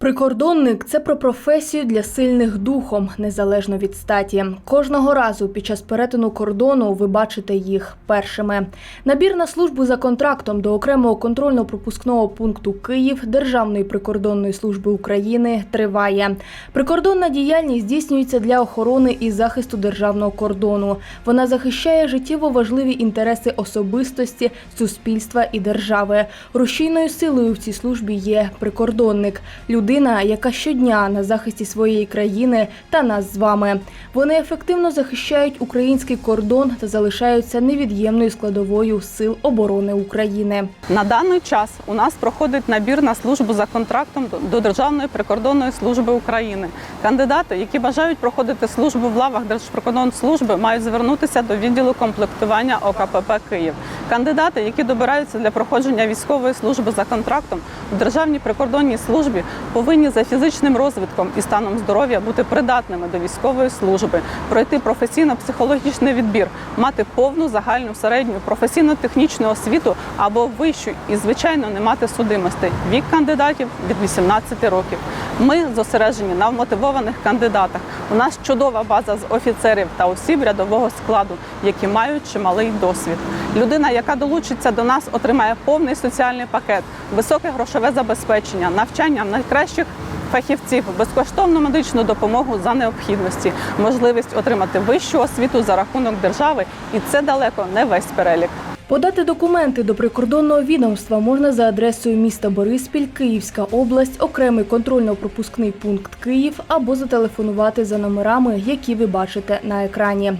Прикордонник це про професію для сильних духом, незалежно від статі. Кожного разу під час перетину кордону ви бачите їх першими. Набір на службу за контрактом до окремого контрольно-пропускного пункту Київ Державної прикордонної служби України триває. Прикордонна діяльність здійснюється для охорони і захисту державного кордону. Вона захищає життєво важливі інтереси особистості, суспільства і держави. Рушійною силою в цій службі є прикордонник людина, яка щодня на захисті своєї країни та нас з вами. Вони ефективно захищають український кордон та залишаються невід'ємною складовою сил оборони України. На даний час у нас проходить набір на службу за контрактом до- Державної прикордонної служби України. Кандидати, які бажають проходити службу в лавах Держприкордонслужби, мають звернутися до відділу комплектування ОКПП Київ. Кандидати, які добираються для проходження військової служби за контрактом у Державній прикордонній службі, повинні за фізичним розвитком і станом здоров'я бути придатними до військової служби, пройти професійно-психологічний відбір, мати повну загальну середню професійно-технічну освіту або вищу і, звичайно, не мати судимостей. Вік кандидатів від 18 років. Ми зосереджені на вмотивованих кандидатах. У нас чудова база з офіцерів та осіб рядового складу, які мають чималий досвід. Людина, яка долучиться до нас, отримає повний соціальний пакет, високе грошове забезпечення, навчання в найкращих фахівців, безкоштовну медичну допомогу за необхідності, можливість отримати вищу освіту за рахунок держави, і це далеко не весь перелік. Подати документи до прикордонного відомства можна за адресою міста Бориспіль, Київська область, окремий контрольно-пропускний пункт Київ або зателефонувати за номерами, які ви бачите на екрані.